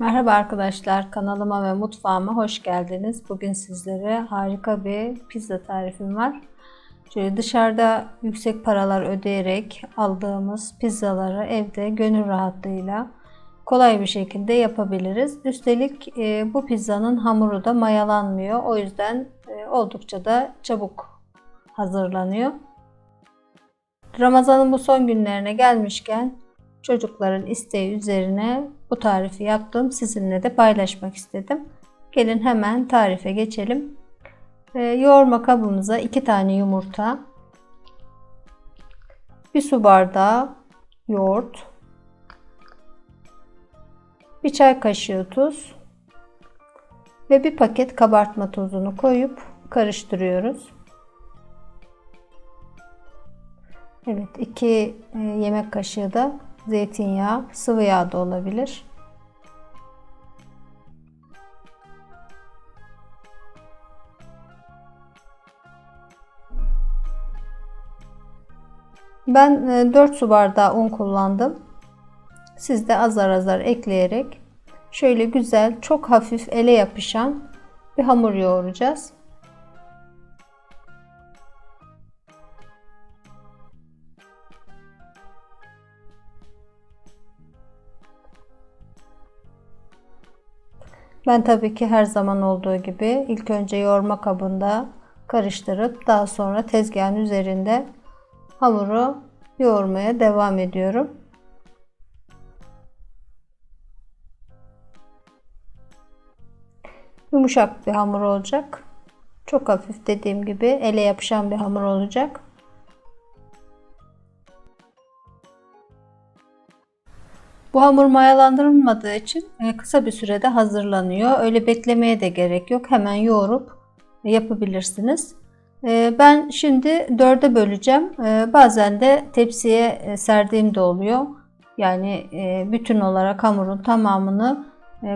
Merhaba arkadaşlar, kanalıma ve mutfağıma hoş geldiniz. Bugün sizlere harika bir pizza tarifim var. Şöyle dışarıda yüksek paralar ödeyerek aldığımız pizzaları evde gönül rahatlığıyla kolay bir şekilde yapabiliriz. Üstelik e, bu pizzanın hamuru da mayalanmıyor. O yüzden e, oldukça da çabuk hazırlanıyor. Ramazanın bu son günlerine gelmişken çocukların isteği üzerine bu tarifi yaptım. Sizinle de paylaşmak istedim. Gelin hemen tarife geçelim. Ee, yoğurma kabımıza 2 tane yumurta, 1 su bardağı yoğurt, 1 çay kaşığı tuz ve 1 paket kabartma tozunu koyup karıştırıyoruz. Evet 2 yemek kaşığı da zeytinyağı, sıvı yağ da olabilir. Ben 4 su bardağı un kullandım. Siz de azar azar ekleyerek şöyle güzel, çok hafif ele yapışan bir hamur yoğuracağız. Ben tabii ki her zaman olduğu gibi ilk önce yoğurma kabında karıştırıp daha sonra tezgahın üzerinde hamuru yoğurmaya devam ediyorum. Yumuşak bir hamur olacak. Çok hafif dediğim gibi ele yapışan bir hamur olacak. Bu hamur mayalandırılmadığı için e, kısa bir sürede hazırlanıyor. Öyle beklemeye de gerek yok. Hemen yoğurup yapabilirsiniz. E, ben şimdi dörde böleceğim. E, bazen de tepsiye serdiğim de oluyor. Yani bütün olarak hamurun tamamını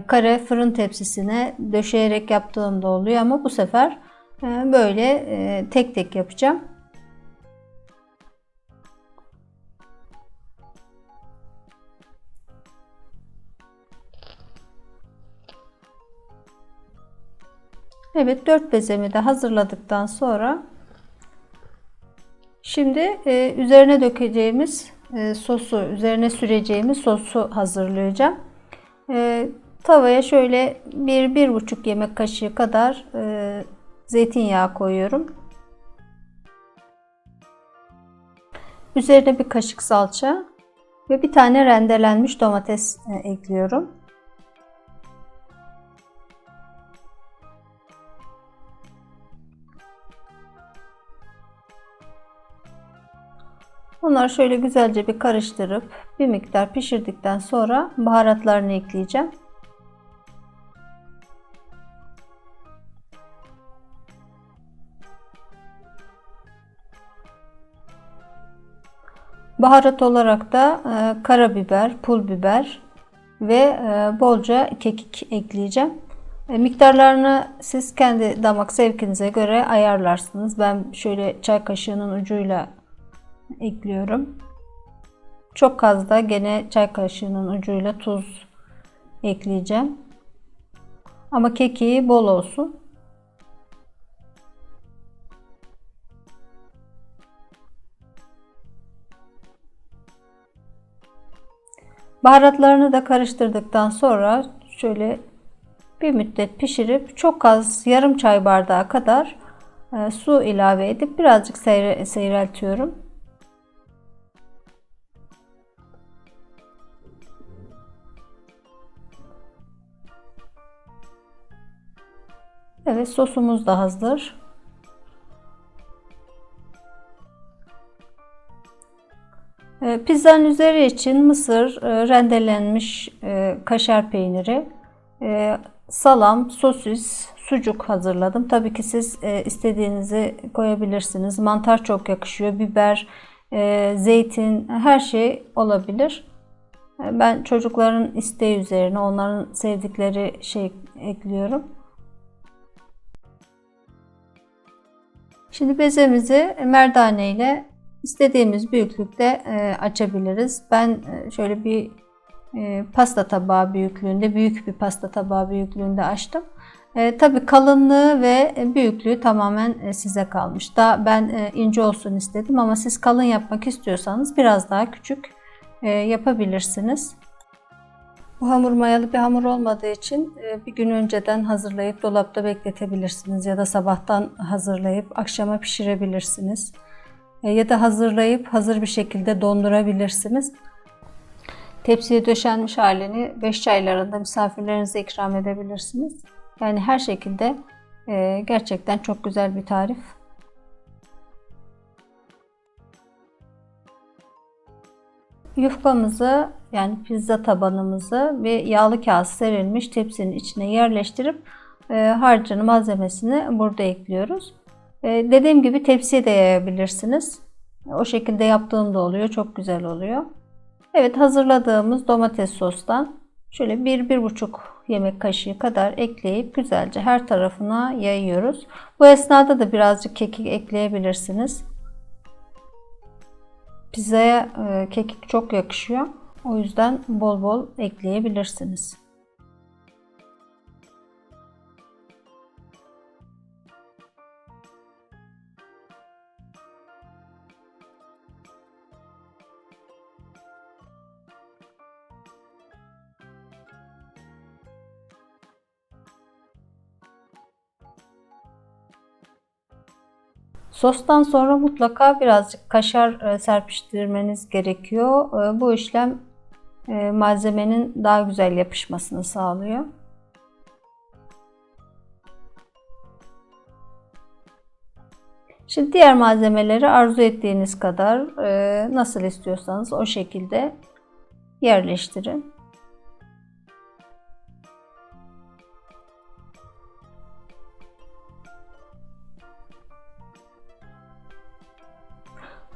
kare fırın tepsisine döşeyerek yaptığım da oluyor ama bu sefer böyle tek tek yapacağım. Evet 4 bezemi de hazırladıktan sonra şimdi e, üzerine dökeceğimiz e, sosu, üzerine süreceğimiz sosu hazırlayacağım. E, tavaya şöyle 1-1,5 yemek kaşığı kadar e, zeytinyağı koyuyorum. Üzerine bir kaşık salça ve bir tane rendelenmiş domates e, ekliyorum. Bunları şöyle güzelce bir karıştırıp bir miktar pişirdikten sonra baharatlarını ekleyeceğim. Baharat olarak da e, karabiber, pul biber ve e, bolca kekik ekleyeceğim. E, miktarlarını siz kendi damak zevkinize göre ayarlarsınız. Ben şöyle çay kaşığının ucuyla ekliyorum. Çok az da gene çay kaşığının ucuyla tuz ekleyeceğim. Ama kekiği bol olsun. Baharatlarını da karıştırdıktan sonra şöyle bir müddet pişirip çok az yarım çay bardağı kadar e, su ilave edip birazcık seyre, seyreltiyorum. Evet sosumuz da hazır. Ee, pizzanın üzeri için mısır, e, rendelenmiş e, kaşar peyniri, e, salam, sosis, sucuk hazırladım. Tabii ki siz istediğinizi koyabilirsiniz. Mantar çok yakışıyor. Biber, zeytin, her şey olabilir. Ben çocukların isteği üzerine onların sevdikleri şey ekliyorum. Şimdi bezemizi merdane ile istediğimiz büyüklükte e, açabiliriz. Ben e, şöyle bir e, pasta tabağı büyüklüğünde, büyük bir pasta tabağı büyüklüğünde açtım. E, tabii kalınlığı ve büyüklüğü tamamen size kalmış. Daha ben ince olsun istedim ama siz kalın yapmak istiyorsanız biraz daha küçük yapabilirsiniz. Bu hamur mayalı bir hamur olmadığı için e, bir gün önceden hazırlayıp dolapta bekletebilirsiniz ya da sabahtan hazırlayıp akşama pişirebilirsiniz. E, ya da hazırlayıp hazır bir şekilde dondurabilirsiniz. Tepsiye döşenmiş halini 5 çaylarında misafirlerinize ikram edebilirsiniz. Yani her şekilde e, gerçekten çok güzel bir tarif. Yufkamızı yani pizza tabanımızı bir yağlı kağıt serilmiş tepsinin içine yerleştirip e, harcını malzemesini burada ekliyoruz. E, dediğim gibi tepsiye de yayabilirsiniz. O şekilde yaptığım da oluyor. Çok güzel oluyor. Evet hazırladığımız domates sostan şöyle 1-1,5 yemek kaşığı kadar ekleyip güzelce her tarafına yayıyoruz. Bu esnada da birazcık kekik ekleyebilirsiniz. Pizzaya e, kekik çok yakışıyor. O yüzden bol bol ekleyebilirsiniz. Sostan sonra mutlaka birazcık kaşar e, serpiştirmeniz gerekiyor. E, bu işlem e, malzemenin daha güzel yapışmasını sağlıyor. Şimdi diğer malzemeleri arzu ettiğiniz kadar nasıl istiyorsanız o şekilde yerleştirin.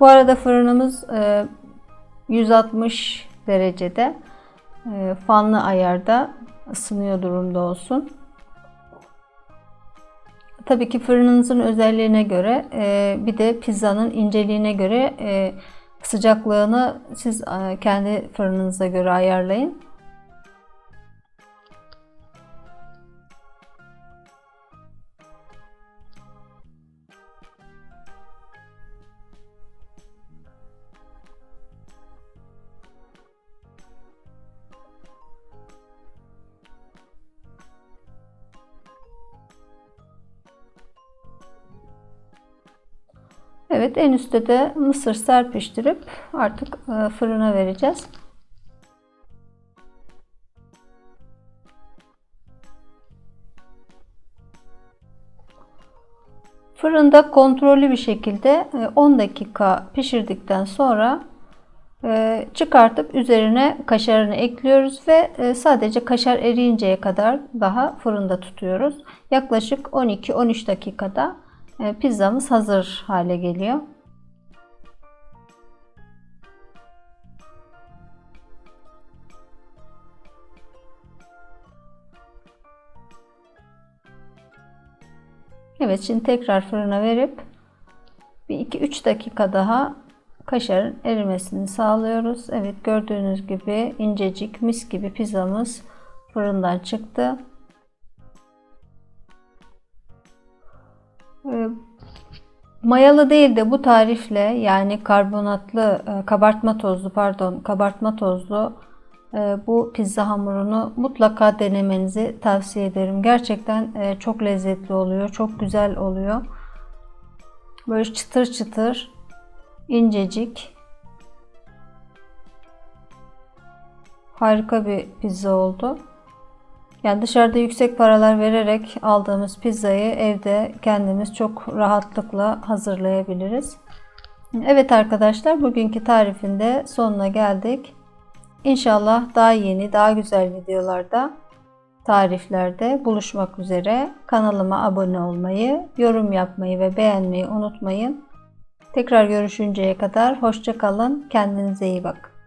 Bu arada fırınımız 160 e, derecede e, fanlı ayarda ısınıyor durumda olsun. Tabii ki fırınınızın özelliğine göre e, bir de pizzanın inceliğine göre sıcaklığını siz kendi fırınınıza göre ayarlayın. Evet en üstte de mısır serpiştirip artık e, fırına vereceğiz. Fırında kontrollü bir şekilde 10 e, dakika pişirdikten sonra e, çıkartıp üzerine kaşarını ekliyoruz ve sadece kaşar eriyinceye kadar daha fırında tutuyoruz. Yaklaşık 12-13 dakikada pizzamız hazır hale geliyor. Evet şimdi tekrar fırına verip bir 2-3 dakika daha kaşarın erimesini sağlıyoruz. Evet gördüğünüz gibi incecik mis gibi pizzamız fırından çıktı. Mayalı değil de bu tarifle yani karbonatlı e, kabartma tozlu pardon kabartma tozlu e, bu pizza hamurunu mutlaka denemenizi tavsiye ederim. Gerçekten e, çok lezzetli oluyor. Çok güzel oluyor. Böyle çıtır çıtır incecik harika bir pizza oldu. Yani dışarıda yüksek paralar vererek aldığımız pizzayı evde kendimiz çok rahatlıkla hazırlayabiliriz. Evet arkadaşlar bugünkü tarifinde sonuna geldik. İnşallah daha yeni, daha güzel videolarda, tariflerde buluşmak üzere. Kanalıma abone olmayı, yorum yapmayı ve beğenmeyi unutmayın. Tekrar görüşünceye kadar hoşça kalın. Kendinize iyi bakın.